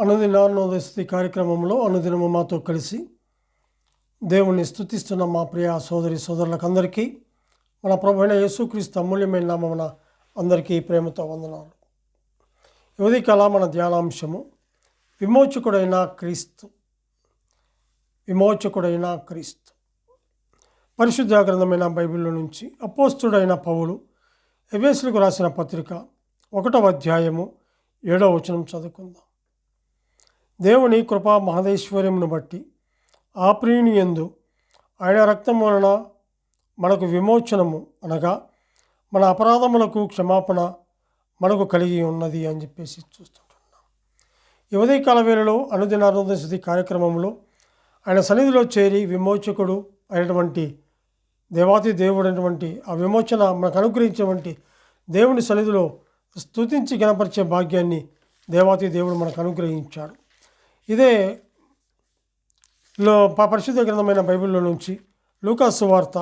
అనుదినాన్నోదస్తి కార్యక్రమంలో అనుదినము మాతో కలిసి దేవుణ్ణి స్తుతిస్తున్న మా ప్రియ సోదరి సోదరులకందరికీ మన ప్రభుణ యేసుక్రీస్తు అమూల్యమైన నామమున అందరికీ ప్రేమతో వందనాలు. యువతి కళ మన ధ్యానాంశము. విమోచకుడైన క్రీస్తు. విమోచకుడైన క్రీస్తు. పరిశుద్ధ గ్రంథమైన బైబిల్లో నుంచి అపోస్తుడైన పౌలు ఎవేసులకు రాసిన పత్రిక ఒకటవ అధ్యాయము ఏడవ వచనం చదువుకుందాం. దేవుని కృపా మహదేశ్వర్యమును బట్టి ఆ ప్రియుని యందు ఆయన రక్తం వలన మనకు విమోచనము అనగా మన అపరాధములకు క్షమాపణ మనకు కలిగి ఉన్నది అని చెప్పేసి చూస్తుంటున్నాం. ఈ ఉదయకాల వేళలో అనుదిన స్థితి కార్యక్రమంలో ఆయన సన్నిధిలో చేరి విమోచకుడు అయినటువంటి దేవాతి దేవుడైనటువంటి ఆ విమోచన మనకు అనుగ్రహించినటువంటి దేవుని సన్నిధిలో స్తుతించి గణపరిచే భాగ్యాన్ని దేవాతి దేవుడు మనకు అనుగ్రహించాడు. ఇదే లో ప- పరిశుద్ధ గ్రంథమైన బైబిల్లో నుంచి లూకాసు వార్త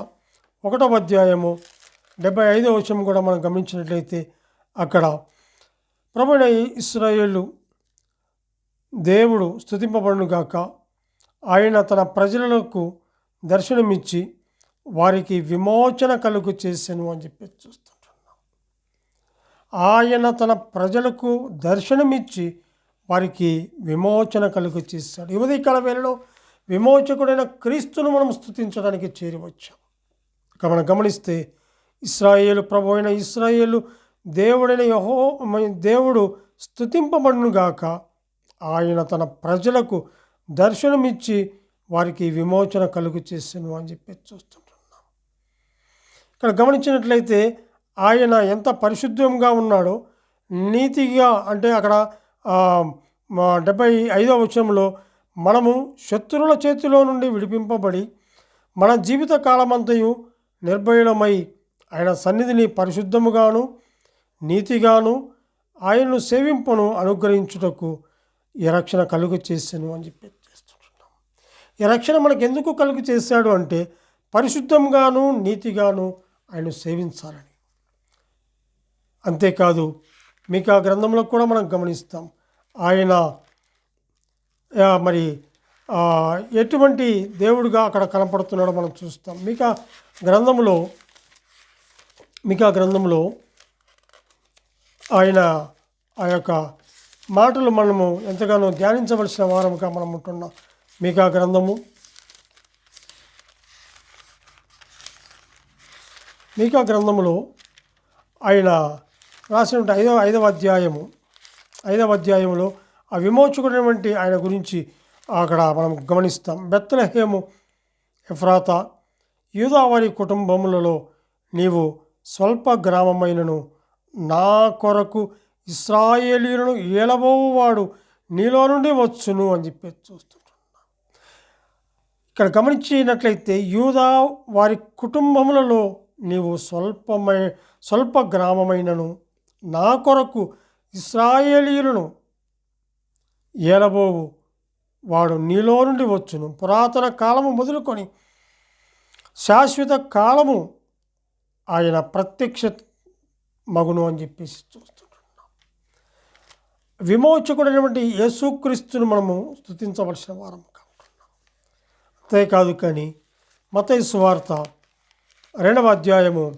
ఒకటవ అధ్యాయము డెబ్బై ఐదవ వచనం కూడా మనం గమనించినట్లయితే అక్కడ ప్రభుణ ఇస్రాయేళ్ళు దేవుడు స్థుతింపబడునుగాక ఆయన తన ప్రజలకు దర్శనమిచ్చి వారికి విమోచన కలుగు చేశాను అని చెప్పి చూస్తుంటున్నాం. ఆయన తన ప్రజలకు దర్శనమిచ్చి వారికి విమోచన కలుగు చేశాడు యువతి కాల వేళలో విమోచకుడైన క్రీస్తును మనం స్తుతించడానికి చేరివచ్చాం. ఇక మనం గమనిస్తే ఇస్రాయేలు ప్రభు అయిన ఇస్రాయేలు దేవుడైన యహో దేవుడు స్థుతింపబడునుగాక ఆయన తన ప్రజలకు దర్శనమిచ్చి వారికి విమోచన కలుగు చేసాను అని చెప్పి చూస్తుంటున్నాం. ఇక్కడ గమనించినట్లయితే ఆయన ఎంత పరిశుద్ధంగా ఉన్నాడో నీతిగా అంటే అక్కడ మా డెబ్బై ఐదవ వచనంలో మనము శత్రువుల చేతిలో నుండి విడిపింపబడి మన జీవిత కాలమంతయు నిర్భయులమై ఆయన సన్నిధిని పరిశుద్ధముగాను నీతిగాను ఆయన్ను సేవింపను అనుగ్రహించుటకు ఈ రక్షణ కలుగు చేశాను అని చెప్పి చేస్తుంటున్నాం. ఈ రక్షణ మనకు ఎందుకు కలుగు చేశాడు అంటే పరిశుద్ధంగాను నీతిగాను ఆయన సేవించాలని. అంతేకాదు మీకు ఆ గ్రంథంలో కూడా మనం గమనిస్తాం. ఆయన మరి ఎటువంటి దేవుడుగా అక్కడ కనపడుతున్నాడో మనం చూస్తాం. మీకు ఆ గ్రంథంలో మీకు ఆ గ్రంథంలో ఆయన ఆ యొక్క మాటలు మనము ఎంతగానో ధ్యానించవలసిన వారముగా మనం ఉంటున్నాం. మీకు ఆ గ్రంథము మీకా గ్రంథములో ఆయన రాసినటువంటి ఐదవ ఐదవ అధ్యాయము ఐదవ అధ్యాయములో ఆ విమోచకుడైనటువంటి ఆయన గురించి అక్కడ మనం గమనిస్తాం. బెత్తలహేము ఎఫ్రాత యూదావారి కుటుంబములలో నీవు స్వల్ప గ్రామమైనను నా కొరకు ఇస్రాయేలీలను ఏలబోవాడు నీలో నుండి వచ్చును అని చెప్పి చూస్తుంటున్నాం. ఇక్కడ గమనించినట్లయితే యూదా వారి కుటుంబములలో నీవు స్వల్పమై స్వల్ప గ్రామమైనను నా కొరకు ఇస్రాయేలీయులను ఏలబోవు వాడు నీలో నుండి వచ్చును. పురాతన కాలము మొదలుకొని శాశ్వత కాలము ఆయన ప్రత్యక్ష మగును అని చెప్పేసి చూస్తుంటున్నాం. విమోచకుడైనటువంటి యేసుక్రీస్తును మనము స్తుతించవలసిన వారం కాకుంటున్నాం అంతేకాదు కానీ మత సువార్త రెండవ అధ్యాయము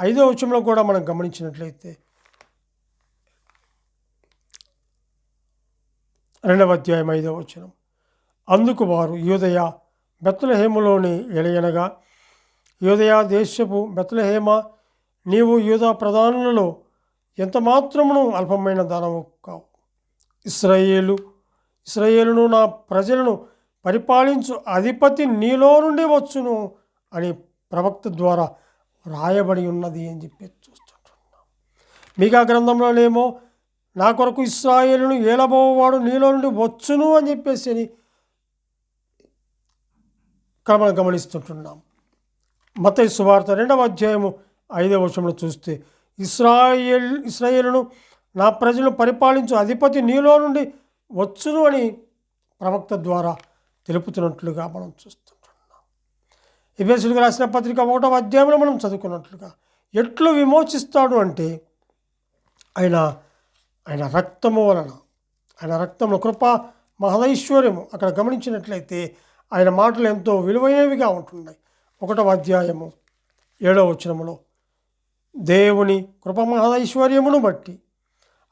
ఐదవ విషయంలో కూడా మనం గమనించినట్లయితే రెండవ అధ్యాయం ఐదవ వచనం. అందుకు వారు యోదయ బెత్లహేములోని ఎలయనగా యోదయ దేశపు బెత్లహేమ నీవు యూదా ప్రధానులలో ఎంత మాత్రమును అల్పమైన దానము కావు. ఇస్రాయేలు ఇస్రాయేలును నా ప్రజలను పరిపాలించు అధిపతి నీలో నుండి వచ్చును అని ప్రవక్త ద్వారా రాయబడి ఉన్నది అని చెప్పి చూస్తుంటున్నాం. మీకా గ్రంథంలోనేమో నా కొరకు ఇస్రాయేలును ఏలబోవాడు నీలో నుండి వచ్చును అని చెప్పేసి అని ఇక్కడ మనం గమనిస్తుంటున్నాం. మత సువార్త రెండవ అధ్యాయము ఐదవ వచనంలో చూస్తే ఇస్రాయేల్ ఇస్రాయేలును నా ప్రజలను పరిపాలించు అధిపతి నీలో నుండి వచ్చును అని ప్రవక్త ద్వారా తెలుపుతున్నట్లుగా మనం చూస్తుంటున్నాం. ఎబేసుడికి రాసిన పత్రిక ఒకటవ అధ్యాయంలో మనం చదువుకున్నట్లుగా ఎట్లు విమోచిస్తాడు అంటే ఆయన ఆయన రక్తము వలన ఆయన రక్తంలో కృప మహదైశ్వర్యము అక్కడ గమనించినట్లయితే ఆయన మాటలు ఎంతో విలువైనవిగా ఉంటున్నాయి. ఒకటవ అధ్యాయము ఏడవ వచనములో దేవుని కృప మహదైశ్వర్యమును బట్టి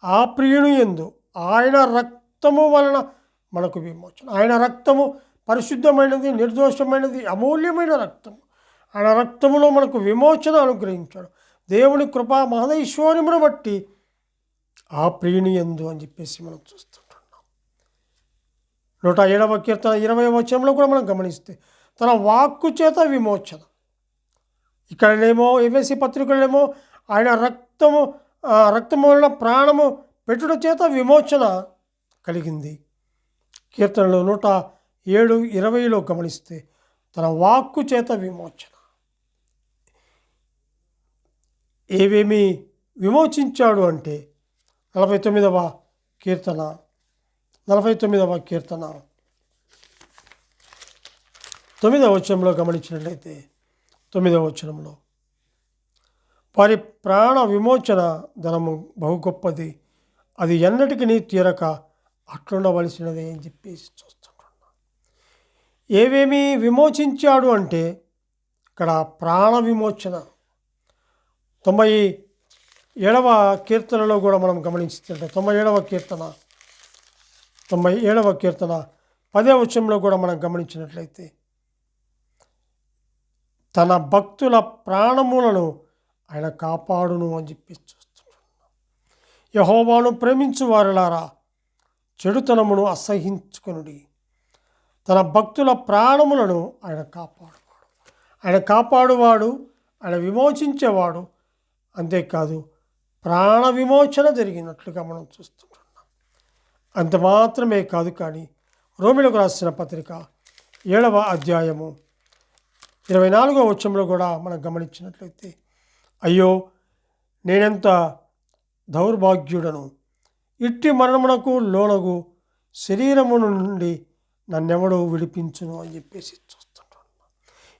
ఆ ప్రియుని ఎందు ఆయన రక్తము వలన మనకు విమోచన. ఆయన రక్తము పరిశుద్ధమైనది నిర్దోషమైనది అమూల్యమైన రక్తము. ఆయన రక్తములో మనకు విమోచన అనుగ్రహించాడు. దేవుని కృప మహదైశ్వర్యమును బట్టి ఆ ప్రియుని ఎందు అని చెప్పేసి మనం చూస్తుంటున్నాం. నూట ఏడవ కీర్తన ఇరవై వచనంలో కూడా మనం గమనిస్తే తన వాక్కు చేత విమోచన. ఇక్కడనేమో ఏవేసి పత్రికలేమో ఆయన రక్తము రక్తము వలన ప్రాణము పెట్టుట చేత విమోచన కలిగింది. కీర్తనలో నూట ఏడు ఇరవైలో గమనిస్తే తన వాక్కు చేత విమోచన. ఏవేమి విమోచించాడు అంటే నలభై తొమ్మిదవ కీర్తన. నలభై తొమ్మిదవ కీర్తన. తొమ్మిదవ వచనంలో గమనించినట్లయితే తొమ్మిదవ వచనంలో వారి ప్రాణ విమోచన ధనము బహు గొప్పది. అది ఎన్నటికీ తీరక అట్లుండవలసినదే అని చెప్పేసి చూస్తుంటున్నా ఏవేమి విమోచించాడు అంటే ఇక్కడ ప్రాణ విమోచన. తొంభై ఏడవ కీర్తనలో కూడా మనం గమనించుతుంటే తొంభై ఏడవ కీర్తన తొంభై ఏడవ కీర్తన పదే వచనంలో కూడా మనం గమనించినట్లయితే తన భక్తుల ప్రాణములను ఆయన కాపాడును అని చెప్పి చూస్తున్నాం యహోవాను ప్రేమించు వారిలారా చెడుతనమును అసహించుకునుడి. తన భక్తుల ప్రాణములను ఆయన కాపాడువాడు. ఆయన కాపాడువాడు ఆయన విమోచించేవాడు. అంతేకాదు ప్రాణ విమోచన జరిగినట్లుగా మనం చూస్తుంటున్నాం. అంత మాత్రమే కాదు కానీ రోమిలకు రాసిన పత్రిక ఏడవ అధ్యాయము ఇరవై నాలుగో వచ్చంలో కూడా మనం గమనించినట్లయితే అయ్యో నేనెంత దౌర్భాగ్యుడను? ఇట్టి మరణమునకు లోనగు శరీరము నుండి నన్నెవడో విడిపించును అని చెప్పేసి చూస్తుంటున్నాం.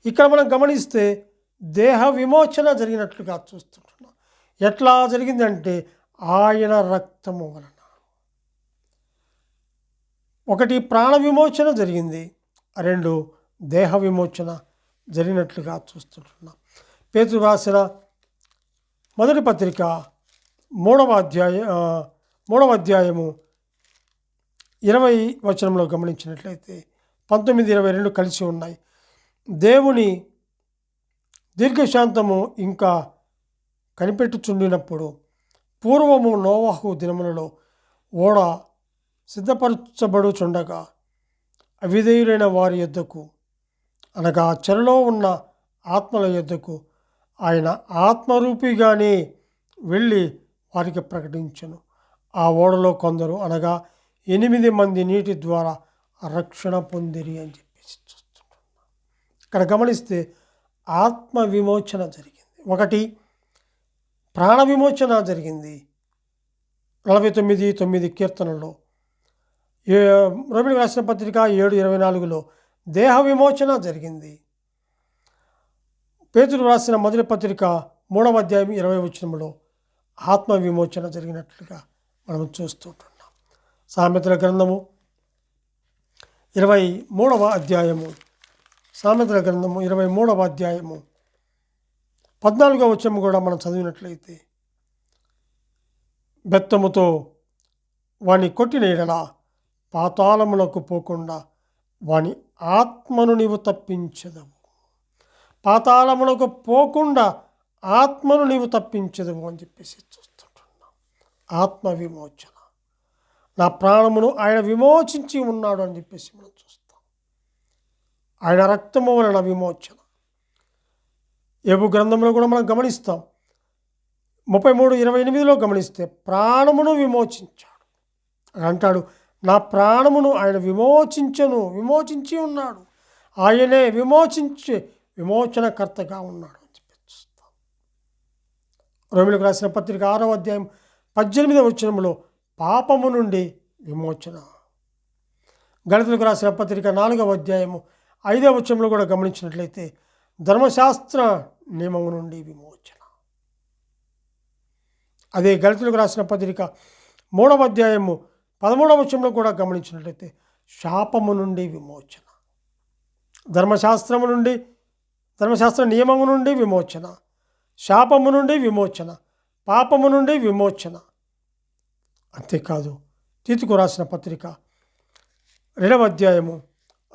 ఇక్కడ మనం గమనిస్తే దేహ విమోచన జరిగినట్లుగా చూస్తున్నాం. ఎట్లా జరిగిందంటే ఆయన రక్తము వలన. ఒకటి ప్రాణ విమోచన జరిగింది రెండు దేహ విమోచన జరిగినట్లుగా చూస్తుంటున్నాం. పేతురు రాసిన మొదటి పత్రిక మూడవ అధ్యాయ మూడవ అధ్యాయము ఇరవై వచనంలో గమనించినట్లయితే పంతొమ్మిది ఇరవై రెండు కలిసి ఉన్నాయి. దేవుని దీర్ఘశాంతము ఇంకా కనిపెట్టుచుండినప్పుడు పూర్వము నోవాహు దినములలో ఓడ సిద్ధపరచబడుచుండగా అవిధేయులైన వారి యొద్దకు అనగా చెరలో ఉన్న ఆత్మల యొద్దకు ఆయన ఆత్మరూపిగానే వెళ్ళి వారికి ప్రకటించను. ఆ ఓడలో కొందరు అనగా ఎనిమిది మంది నీటి ద్వారా రక్షణ పొందిరి అని చెప్పేసి చూస్తున్నాం ఇక్కడ గమనిస్తే ఆత్మ విమోచన జరిగింది. ఒకటి ప్రాణ విమోచన జరిగింది. నలభై తొమ్మిది తొమ్మిది కీర్తనలో ఏ రోమిలకు రాసిన పత్రిక ఏడు ఇరవై నాలుగులో దేహ విమోచన జరిగింది. పేతురు రాసిన మొదటి పత్రిక మూడవ అధ్యాయం ఇరవై వచనంలో ఆత్మ విమోచన జరిగినట్లుగా మనం చూస్తుంటున్నాం సామెతల గ్రంథము ఇరవై మూడవ అధ్యాయము. సామెతల గ్రంథము ఇరవై మూడవ అధ్యాయము. పద్నాలుగో వచనం కూడా మనం చదివినట్లయితే బెత్తముతో వాణ్ణి కొట్టిన ఎడలా పాతాళములకు పోకుండా వాని ఆత్మను నీవు తప్పించదవు. పాతాళములకు పోకుండా ఆత్మను నీవు తప్పించదవు అని చెప్పేసి చూస్తుంటున్నాం. ఆత్మ విమోచన నా ప్రాణమును ఆయన విమోచించి ఉన్నాడు అని చెప్పేసి మనం చూస్తాం. ఆయన రక్తము వలన విమోచన. ఏబు గ్రంథంలో కూడా మనం గమనిస్తాం. ముప్పై మూడు ఇరవై ఎనిమిదిలో గమనిస్తే ప్రాణమును విమోచించాడు. అంటాడు నా ప్రాణమును ఆయన విమోచించను విమోచించి ఉన్నాడు. ఆయనే విమోచించే విమోచనకర్తగా ఉన్నాడు అని చెప్పిస్తాం రోమిలకు రాసిన పత్రిక ఆరవ అధ్యాయం పద్దెనిమిదవ వచనంలో పాపము నుండి విమోచన. గణితులకు రాసిన పత్రిక నాలుగవ అధ్యాయము ఐదవ వచనంలో కూడా గమనించినట్లయితే ధర్మశాస్త్ర నియమము నుండి విమోచన. అదే గణితులకు రాసిన పత్రిక మూడవ అధ్యాయము పదమూడవ వచనంలో కూడా గమనించినట్లయితే శాపము నుండి విమోచన. ధర్మశాస్త్రము నుండి ధర్మశాస్త్ర నియమము నుండి విమోచన. శాపము నుండి విమోచన. పాపము నుండి విమోచన. అంతేకాదు తీతుకు రాసిన పత్రిక రెండవ అధ్యాయము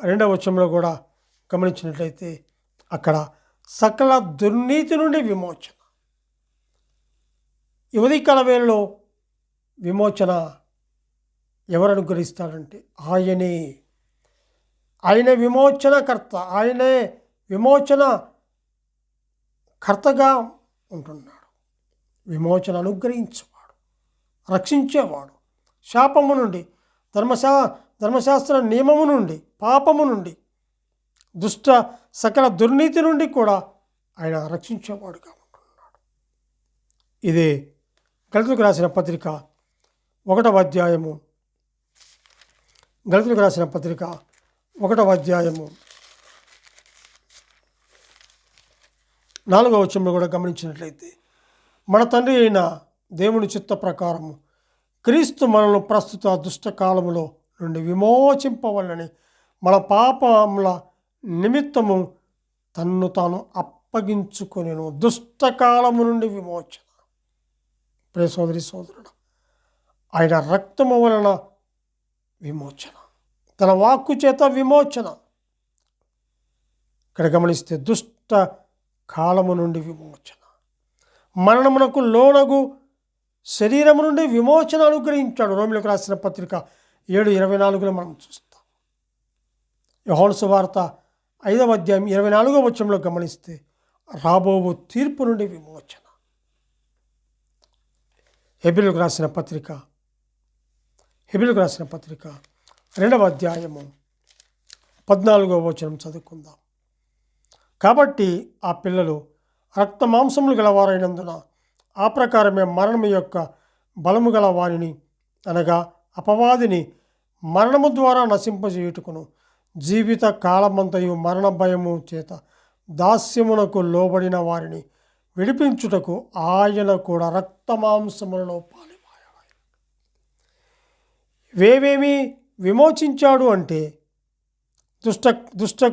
రెండవ వచనంలో కూడా గమనించినట్లయితే అక్కడ సకల దుర్నీతి నుండి విమోచన. యువతి కలవేలలో వేళలో విమోచన ఎవరు అనుగ్రహిస్తాడంటే ఆయనే. ఆయన విమోచనకర్త ఆయనే విమోచన కర్తగా ఉంటున్నాడు. విమోచన అనుగ్రహించేవాడు రక్షించేవాడు. శాపము నుండి ధర్మశా ధర్మశాస్త్ర నియమము నుండి పాపము నుండి దుష్ట సకల దుర్నీతి నుండి కూడా ఆయన రక్షించేవాడుగా ఉంటున్నాడు ఇదే గళితులకు రాసిన పత్రిక ఒకటవ అధ్యాయము. గళితులకు రాసిన పత్రిక ఒకటవ అధ్యాయము. నాలుగవ వచ్చంలో కూడా గమనించినట్లయితే మన తండ్రి అయిన దేవుని చిత్త ప్రకారము క్రీస్తు మనల్ని ప్రస్తుత దుష్ట కాలములో నుండి విమోచింపవలని మన పాపముల నిమిత్తము తన్ను తాను అప్పగించుకొనెను. దుష్టకాలము నుండి విమోచన. ప్రే సోదరి సోదరుడు ఆయన రక్తము వలన విమోచన. తన వాక్కు చేత విమోచన. ఇక్కడ గమనిస్తే దుష్ట కాలము నుండి విమోచన. మరణమునకు లోనగు శరీరము నుండి విమోచన అనుగ్రహించాడు. రోమిలకు రాసిన పత్రిక ఏడు ఇరవై నాలుగులో మనం చూస్తాం. యహోన్సు వార్త ఐదవ అధ్యాయం ఇరవై నాలుగో వచ్చంలో గమనిస్తే రాబోవు తీర్పు నుండి విమోచన. హెబిలకు రాసిన పత్రిక హెబిలకు రాసిన పత్రిక రెండవ అధ్యాయము పద్నాలుగో వచనం చదువుకుందాం. కాబట్టి ఆ పిల్లలు రక్త మాంసములు గలవారైనందున ఆ ప్రకారమే మరణము యొక్క బలము గల వారిని అనగా అపవాదిని మరణము ద్వారా నశింపజేయుటకును జీవిత కాలమంతయు మరణ భయము చేత దాస్యమునకు లోబడిన వారిని విడిపించుటకు ఆయన కూడా రక్తమాంసములలో మాంసములలో వేవేమి విమోచించాడు అంటే దుష్ట దుష్ట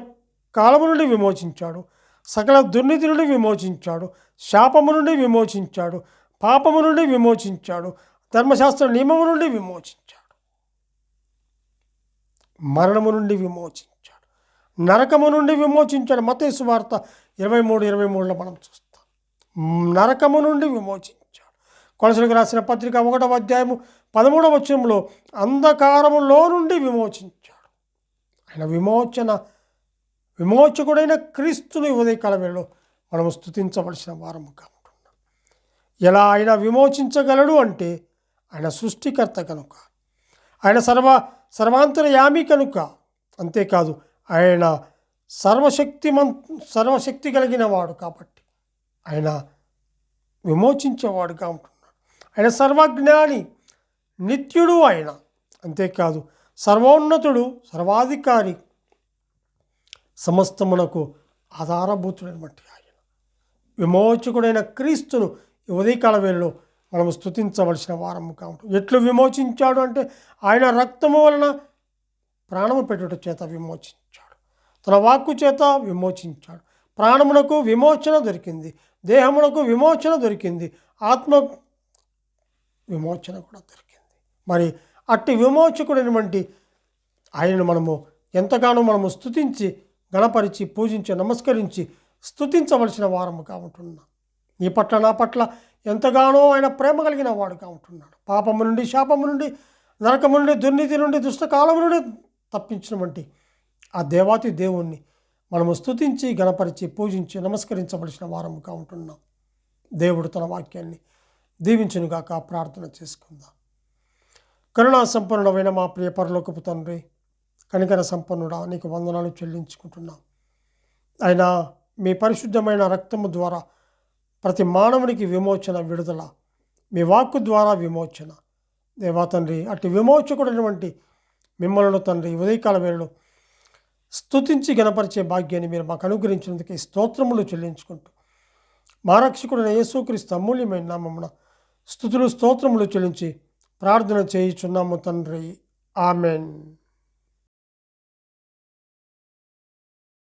కాలము నుండి విమోచించాడు సకల దుర్నీతి నుండి విమోచించాడు శాపము నుండి విమోచించాడు పాపము నుండి విమోచించాడు ధర్మశాస్త్ర నియమము నుండి విమోచించాడు. మరణము నుండి విమోచించాడు. నరకము నుండి విమోచించాడు. మతేసు వార్త ఇరవై మూడు ఇరవై మూడులో మనం చూస్తాం. నరకము నుండి విమోచించాడు. కొలసలకు రాసిన పత్రిక ఒకటవ అధ్యాయము పదమూడవ వచనంలో అంధకారములో నుండి విమోచించాడు. ఆయన విమోచన విమోచకుడైన క్రీస్తుని ఉదయకాల వేళలో మనము స్థుతించవలసిన వారముగా ఉంటున్నాం ఎలా ఆయన విమోచించగలడు అంటే ఆయన సృష్టికర్త కనుక. ఆయన సర్వ సర్వాంతరయామి కనుక అంతేకాదు ఆయన సర్వశక్తిమన్ సర్వశక్తి కలిగిన వాడు కాబట్టి. ఆయన విమోచించేవాడుగా ఉంటున్నాడు. ఆయన సర్వజ్ఞాని నిత్యుడు ఆయన. అంతేకాదు సర్వోన్నతుడు సర్వాధికారి సమస్తమునకు ఆధారభూతుడైనటువంటి ఆయన. విమోచకుడైన క్రీస్తును ఉదయకాల వేళలో మనము స్థుతించవలసిన వారముగా ఉంటుంది ఎట్లు విమోచించాడు అంటే ఆయన రక్తము వలన ప్రాణము పెట్టుట చేత విమోచించాడు. తన వాక్కు చేత విమోచించాడు. ప్రాణమునకు విమోచన దొరికింది. దేహమునకు విమోచన దొరికింది. ఆత్మ విమోచన కూడా దొరికింది. మరి అట్టి విమోచకుడైనటువంటి ఆయనను మనము ఎంతగానో మనము స్తుతించి గణపరిచి పూజించి నమస్కరించి స్తుతించవలసిన వారముగా ఉంటున్నాం నీ పట్ల నా పట్ల ఎంతగానో ఆయన ప్రేమ కలిగిన వాడుగా ఉంటున్నాడు పాపము నుండి శాపము నుండి నరకము నుండి దుర్నీతి నుండి దుష్టకాలము నుండి తప్పించినటువంటి ఆ దేవాతి దేవుణ్ణి మనము స్తుతించి గణపరిచి పూజించి నమస్కరించవలసిన వారముగా ఉంటున్నాం. దేవుడు తన వాక్యాన్ని దీవించునుగాక ప్రార్థన చేసుకుందాం. కరుణా సంపన్నుడమైన మా ప్రియ పరలోకపు తండ్రి కనికర సంపన్నుడా నీకు వందనాలు చెల్లించుకుంటున్నాం. ఆయన మీ పరిశుద్ధమైన రక్తము ద్వారా ప్రతి మానవునికి విమోచన విడుదల. మీ వాక్కు ద్వారా విమోచన. దేవా తండ్రి అటు విమోచకుడైనటువంటి మిమ్మల్ని తండ్రి ఉదయకాల వేళలో స్తుతించి గణపరిచే భాగ్యాన్ని మీరు మాకు అనుగ్రహించినందుకు ఈ స్తోత్రములు చెల్లించుకుంటూ. మా రక్షకుడైన యేసుక్రీస్తు అమూల్యమైన నామమున స్థుతులు స్తోత్రములు చెల్లించి ప్రార్థన చేయుచున్నాము తండ్రి. ఆమెన్.